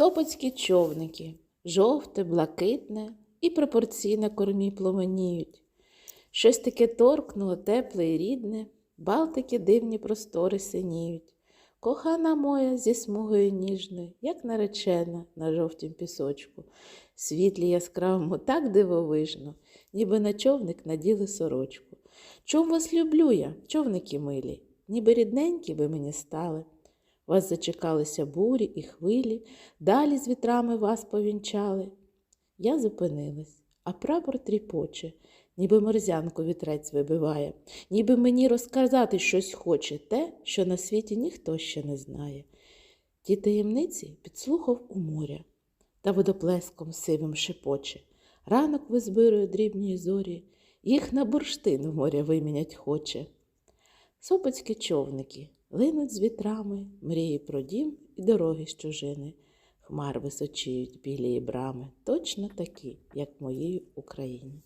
Сопоцькі човники, жовте, блакитне і пропорційно кормі пломеніють. Щось таке торкнуло тепле і рідне, Балтики дивні простори синіють. Кохана моя зі смугою ніжною, як наречена на жовтім пісочку, світлі яскравому так дивовижно, ніби на човник наділи сорочку. Чом вас люблю я, човники милі, ніби рідненькі ви мені стали. Вас зачекалися бурі і хвилі, далі з вітрами вас повінчали. Я зупинилась, а прапор тріпоче, ніби морзянку вітрець вибиває, ніби мені розказати щось хоче те, що на світі ніхто ще не знає. Ті таємниці підслухав у моря, та водоплеском сивим шепоче. Ранок визбирує дрібні зорі, їх на бурштин в моря вимінять хоче. Сопоцькі човники линуть з вітрами, мрії про дім і дороги з чужини. Хмар височіють білі брами, точно такі, як в моїй Україні.